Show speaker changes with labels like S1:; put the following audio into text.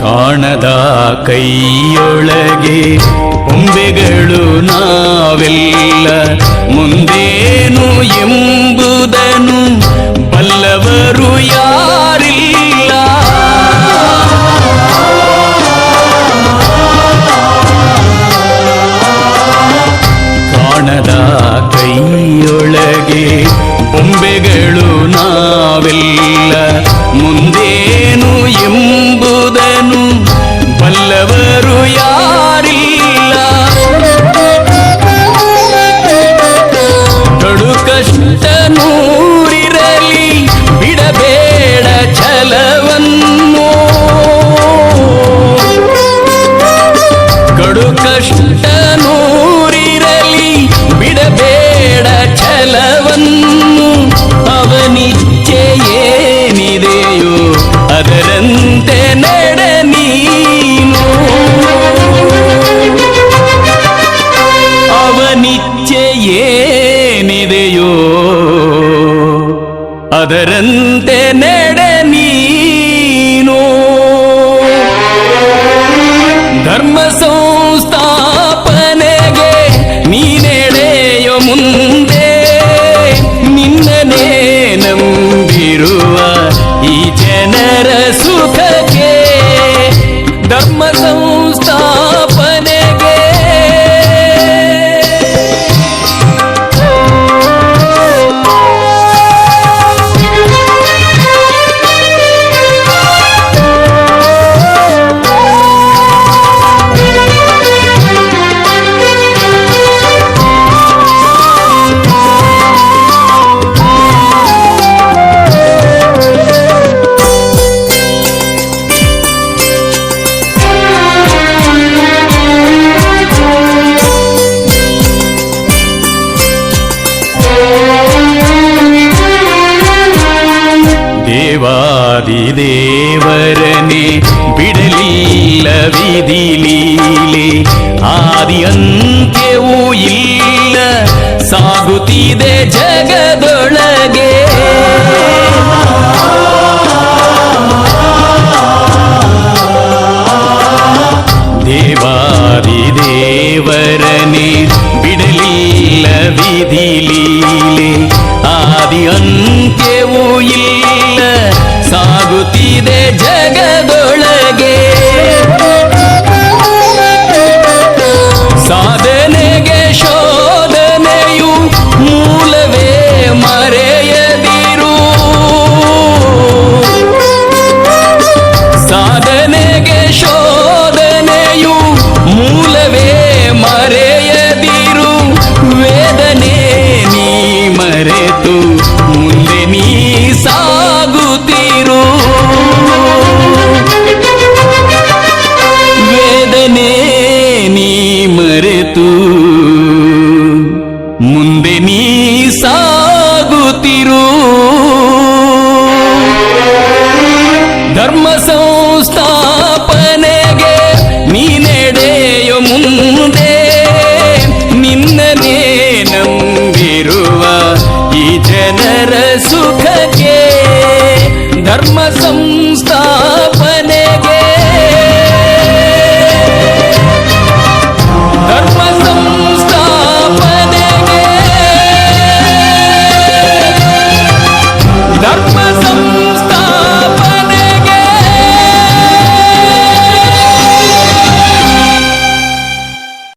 S1: ಕಾಣದ ಕೈಯೊಳಗೆ ಒಂಬೆಗಳು ನಾವೆಲ್ಲ ಮುಂದೇನು ಎಂಬುದನ್ನು வல்லவருயா ಅದರಂತೆ ನಡ ನೀನು ಧರ್ಮ ಸಂಸ್ಥಾಪನೆಗೆ ನೀನೆಡೆಯೋ ಮುಂದೆ ನಿನ್ನನೇ ನಂಬಿರುವ ಈ ಜನರ ಸುಖಕ್ಕೆ ಧರ್ಮ ಸಂಸ್ಥಾಪನೆಗೆ ആദിദേവരനെ വിടലില്ല വിധിലീലെ. ആദി അന്ത്യവുമില്ല ഇല്ല ജഗതൊളകെ. ദേവാദിദേവരനെ വിടലില്ല വിധിലീലെ. ആദി അന്ത്യവുമില്ല भगवती दे जगत ధర్మ సం